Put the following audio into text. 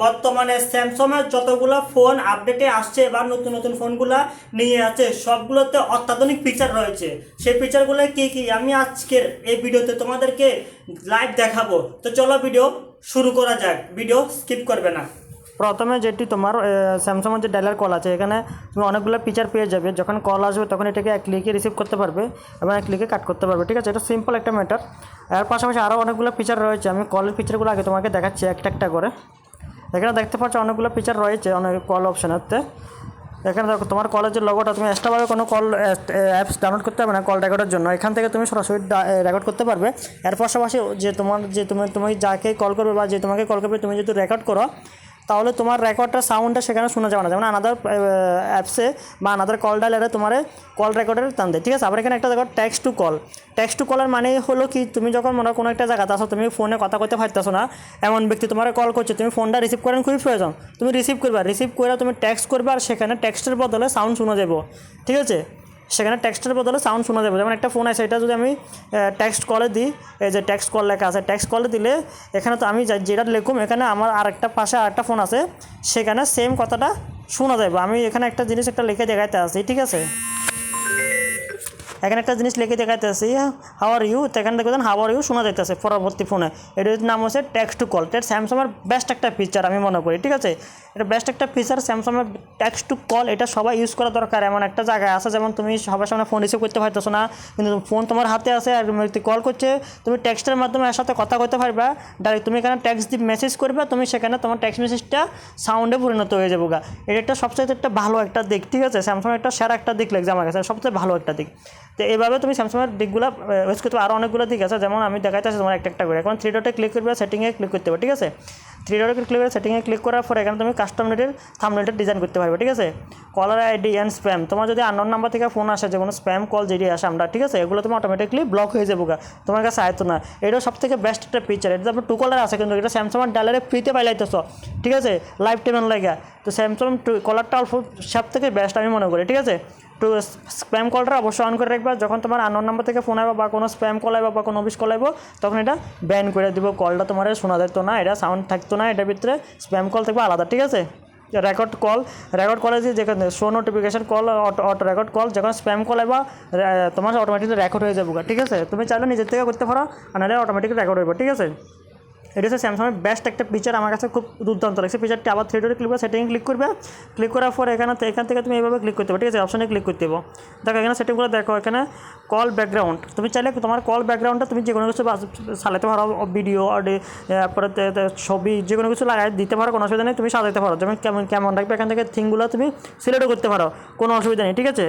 বর্তমানে স্যামসংয়ের যতগুলো ফোন আপডেটে আসছে বা নতুন নতুন ফোনগুলো নিয়ে আছে, সবগুলোতে অত্যাধুনিক ফিচার রয়েছে। সেই ফিচারগুলো কি কি? আমি আজকের এই ভিডিওতে তোমাদেরকে লাইভ দেখাবো। তো চলো ভিডিও শুরু করা যাক। ভিডিও স্কিপ করবে না। প্রথমে যেটি তোমার স্যামসাংয়ের যে ডায়ালার কল আছে, এখানে তুমি অনেকগুলো ফিচার পেয়ে যাবে। যখন কল আসবে, তখন এটাকে এক ক্লিকে রিসিভ করতে পারবে এবং এক ক্লিকে কাট করতে পারবে, ঠিক আছে? এটা সিম্পল একটা ম্যাটার এর পাশাপাশি আরও অনেকগুলো ফিচার রয়েছে। আমি কলের ফিচারগুলো আগে তোমাকে দেখাচ্ছি, একটা একটা করে। এখানে দেখতে পাচ্ছ অনেকগুলো ফিচার রয়েছে, অনেক কল অপশানেতে এখানে দেখো, তোমার কলের যে লগোটা তুমি এক্সট্রাভাবে কোনো কল অ্যাপস ডাউনলোড করতে পারবে না কল রেকর্ডের জন্য। এখান থেকে তুমি সরাসরি রেকর্ড করতে পারবে। এর পাশাপাশি যে তোমার, যে তুমি তুমি যাকে কল করবে বা যে তোমাকে কল করবে, তুমি যেহেতু রেকর্ড করো তাহলে তোমার রেকর্ডটা সাউন্ডটা সেখানে শোনা যাবে না। যেমন আনাদার অ্যাপসে বা আনাদার কল ডায়ালারে তোমার কল রেকর্ডের টান দেয়। ঠিক আছে, আবার এখানে একটা দেখো text to call text to কলের মানে হলো কি, তুমি যখন মনে কোনো একটা জায়গাতে আসো তুমি ফোনে কথা কইতে পারতেছো না, এমন ব্যক্তি তোমার কল করছে, তুমি ফোনটা রিসিভ করেন খুবই প্রয়োজন। তুমি রিসিভ করবে রিসিভ করে তুমি ট্যাক্স করবে আর সেখানে টেক্সটের বদলে সাউন্ড শোনা যাব ঠিক আছে? সেখানে টেক্সটের বদলে সাউন্ড শোনা যাবে। যেমন একটা ফোন আছে, এটা যদি আমি টেক্সট কলে দিই, এই যে টেক্সট কল লেখা আছে টেক্সট কলে দিলে এখানে তো আমি যেটা লিখুম, এখানে আমার আর একটা পাশে আরেকটা ফোন আছে, সেখানে সেম কথাটা শোনা যাবে। আমি এখানে একটা জিনিস একটা লিখে দেখাইতে আসি, ঠিক আছে? এখানে একটা জিনিস লিখে দেখাইতে আছি হাউ আর ইউ তো এখানে দেখবেন হাউ আর ইউ শোনা যাইতেছে পরবর্তী ফোনে এটার নাম হচ্ছে টেক্সট টু কল এটা স্যামসংয়ের বেস্ট একটা ফিচার আমি মনে করি, ঠিক আছে? এটা বেস্ট একটা ফিচার স্যামসংয়ের টেক্সট টু কল এটা সবাই ইউজ করা দরকার। এমন একটা জায়গায় আছে, যেমন তুমি সবার সামনে ফোন রিসিভ করতে পারতেছো না, কিন্তু ফোন তোমার হাতে আছে আর তুমি কল করছে, তুমি টেক্সটের মাধ্যমে এর সাথে কথা কইতে পারবা। ডাইরেক্ট তুমি এখানে টেক্সট দিয়ে মেসেজ করবে, তুমি সেখানে তোমার টেক্সট মেসেজটা সাউন্ডে পরিণত হয়ে যাব গা এটা একটা সবচেয়ে একটা ভালো একটা দিক, ঠিক আছে? স্যামসং একটা সেরা একটা দিক লাগছে আমার কাছে, সবচেয়ে ভালো একটা দিক। তো এইভাবে তুমি স্যামসাংয়ের দিকগুলো ইউজ করতে আরও অনেকগুলো দিক আছে। যেমন আমি দেখাতে আসছি তোমার একটা একটা করে। এখন থ্রি ডটে ক্লিক করবে সেটিংয়ে ক্লিক করতে হবে, ঠিক আছে? থ্রি ডটে ক্লিক করে সেটিংয়ে ক্লিক করার পর এখানে তুমি কাস্টম নেটের থামনেটের ডিজাইন করতে পারবে, ঠিক আছে? কলার আইডি অ্যান্ড স্প্যাম তোমার যদি আননোন নাম্বার থেকে ফোন আসে, যে কোনো স্প্যাম কল যেটি আসে আমরা, ঠিক আছে? এগুলো তোমার অটোমেটিকলি ব্লক হয়ে যাব গা। তোমার কাছে আয়তো না। এটা সব থেকে বেস্ট একটা ফিচার এটা তারপর টু কলার আছে, কিন্তু এটা স্যামসংয়ের ডালারে ফ্রিতে পাইলাইতেছ ঠিক আছে? লাইফ টাইমের লাগে। তো স্যামসাং টু কলারটা অল্প সব থেকে বেস্ট আমি মনে করি, ঠিক আছে? তো স্প্যাম কলটা অবশ্যই অন করে রাখবা। যখন তোমার আননোন নাম্বার থেকে ফোন আসবে বা কোনো স্প্যাম কল আসবে বা কোনো অফিস কল আসব, তখন এটা ব্যান করে দিব। কলটা তোমার শোনা যেত না, এটা সাউন্ড থাকতো না, এটার ভিতরে স্প্যাম কল থাকবে আলাদা, ঠিক আছে? রেকর্ড কল রেকর্ড কলে যে যেখানে show notification call auto record call যখন স্প্যাম কল বা তোমার অটোমেটিক রেকর্ড হয়ে যাব ঠিক আছে? তুমি চাইলে নিজের থেকে করতে পারো নাহলে অটোমেটিক রেকর্ড হইব ঠিক আছে? এটা হচ্ছে স্যামসাংয়ের বেস্ট একটা ফিচার আমার কাছে খুব দুর্দান্ত লাগছে। ফিচারটি আবার থ্রি ডটে ক্লিক করে সেটিং ক্লিক করবে। ক্লিক করার পর এখানে এখান থেকে তুমি এইভাবে ক্লিক করতে পারো, ঠিক আছে? অপশনে ক্লিক করতে হবে। দেখো, এখানে সেটিংগুলো দেখো, এখানে কল ব্যাকগ্রাউন্ড তুমি চাইলে তোমার কল ব্যাকগ্রাউন্ডটা তুমি যে কোনো কিছু চালাতে পারো ভিডিও তারপরে ছবি যে কোনো কিছু লাগাই দিতে পারো, কোনো অসুবিধা নেই, তুমি সাজাতে পারো। যেমন কেমন কেমন রাখবে এখান থেকে থিংগুলো তুমি সিলেক্টও করতে পারো, কোনো অসুবিধা নেই, ঠিক আছে?